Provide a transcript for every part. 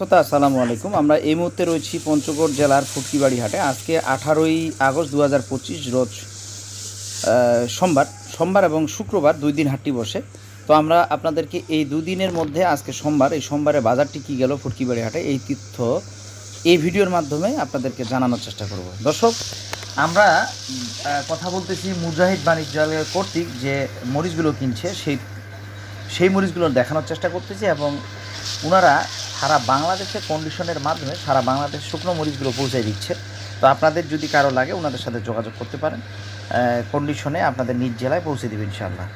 শ্রোতা, আসসালামু আলাইকুম। আমরা এই মুহূর্তে রয়েছি পঞ্চগড় জেলার ফুটকিবাড়ি হাটে। আজকে আঠারোই আগস্ট দু হাজার পঁচিশ রোজ সোমবার সোমবার এবং শুক্রবার দুই দিন হাটটি বসে। তো আমরা আপনাদেরকে এই দুদিনের মধ্যে আজকে সোমবার, এই সোমবারে বাজারটি কী গেল ফুটকিবাড়ি হাটে, এই তীর্থ এই ভিডিওর মাধ্যমে আপনাদেরকে জানানোর চেষ্টা করব। দর্শক, আমরা কথা বলতেছি মুজাহিদ বাণিজ্যালয় কর্তৃক যে মরিচগুলো কিনছে, সেই সেই মরিচগুলো দেখানোর চেষ্টা করতেছি এবং ওনারা সারা বাংলাদেশের কন্ডিশনের মাধ্যমে সারা বাংলাদেশ শুকনো মরিচগুলো পৌঁছে দিচ্ছে। তো আপনাদের যদি কারও লাগে, ওনাদের সাথে যোগাযোগ করতে পারেন। কন্ডিশনে আপনাদের নিজ জেলায় পৌঁছে দেবে ইনশাল্লাহ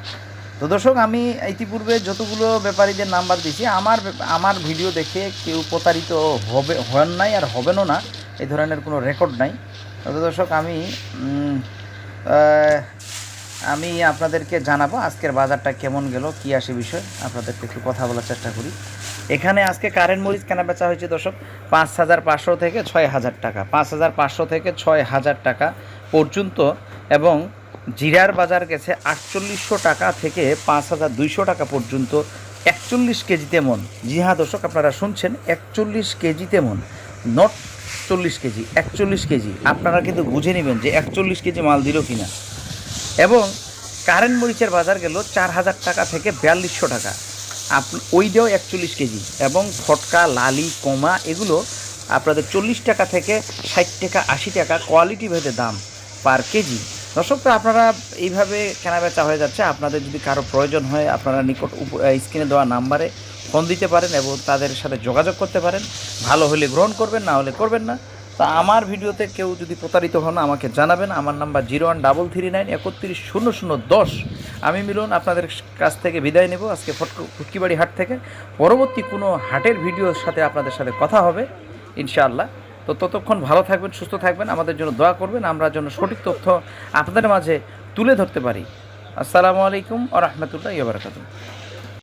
তো দর্শক, আমি ইতিপূর্বে যতগুলো ব্যাপারীদের নাম্বার দিয়েছি, আমার আমার ভিডিও দেখে কেউ প্রতারিত হবে, হন নাই আর হবেনও না এই ধরনের কোনো রেকর্ড নাই। তো দর্শক, আমি আমি আপনাদেরকে জানাব আজকের বাজারটা কেমন গেল, কি আসে বিষয়। আপনাদেরকে একটু কথা বলার চেষ্টা করি। এখানে আজকে কারেন্ট মরিচ কেনা বেচা হয়েছে দর্শক, পাঁচ হাজার পাঁচশো থেকে ছয় হাজার টাকা, পাঁচ হাজার পাঁচশো থেকে ছয় হাজার টাকা পর্যন্ত এবং জিরার বাজার গেছে আটচল্লিশশো টাকা থেকে পাঁচ হাজার দুইশো টাকা পর্যন্ত, একচল্লিশ কেজিতে মন। জি হ্যাঁ দর্শক, আপনারা শুনছেন, একচল্লিশ কেজিতে মন। নট চল্লিশ কেজি, একচল্লিশ কেজি। আপনারা কিন্তু বুঝে নেবেন যে একচল্লিশ কেজি মাল দিল কিনা। এবং কারেন্ট মরিচের বাজার গেল চার হাজার টাকা থেকে বিয়াল্লিশশো টাকা। আপ, ওইটাও একচল্লিশ কেজি এবং ফটকা, লালি, কমা এগুলো আপনাদের চল্লিশ টাকা থেকে ষাট টাকা, আশি টাকা কোয়ালিটি ভেদে দাম পার কেজি। দর্শক, তো আপনারা এইভাবে কেনাবেচা হয়ে যাচ্ছে। আপনাদের যদি কারও প্রয়োজন হয়, আপনারা নিকট স্ক্রিনে দেওয়া নাম্বারে ফোন দিতে পারেন এবং তাদের সাথে যোগাযোগ করতে পারেন। ভালো হলে গ্রহণ করবেন, না হলে করবেন না। তা আমার ভিডিওতে কেউ যদি প্রতারিত হন, আমাকে জানাবেন। আমার number zero one double three nine একত্রিশ শূন্য শূন্য দশ। আমি মিলন, আপনাদের কাছ থেকে বিদায় নেব আজকে ফটক ফুটকিবাড়ি হাট থেকে। পরবর্তী কোনো হাটের ভিডিওর সাথে আপনাদের সাথে কথা হবে, ইনশাআল্লাহ। তো ততক্ষণ ভালো থাকবেন, সুস্থ থাকবেন, আমাদের জন্য দোয়া করবেন। আমরা যেন সঠিক তথ্য আপনাদের মাঝে তুলে ধরতে পারি। আসসালামু আলাইকুম আ রহমতুল্লাহ ইবরাকাতুহ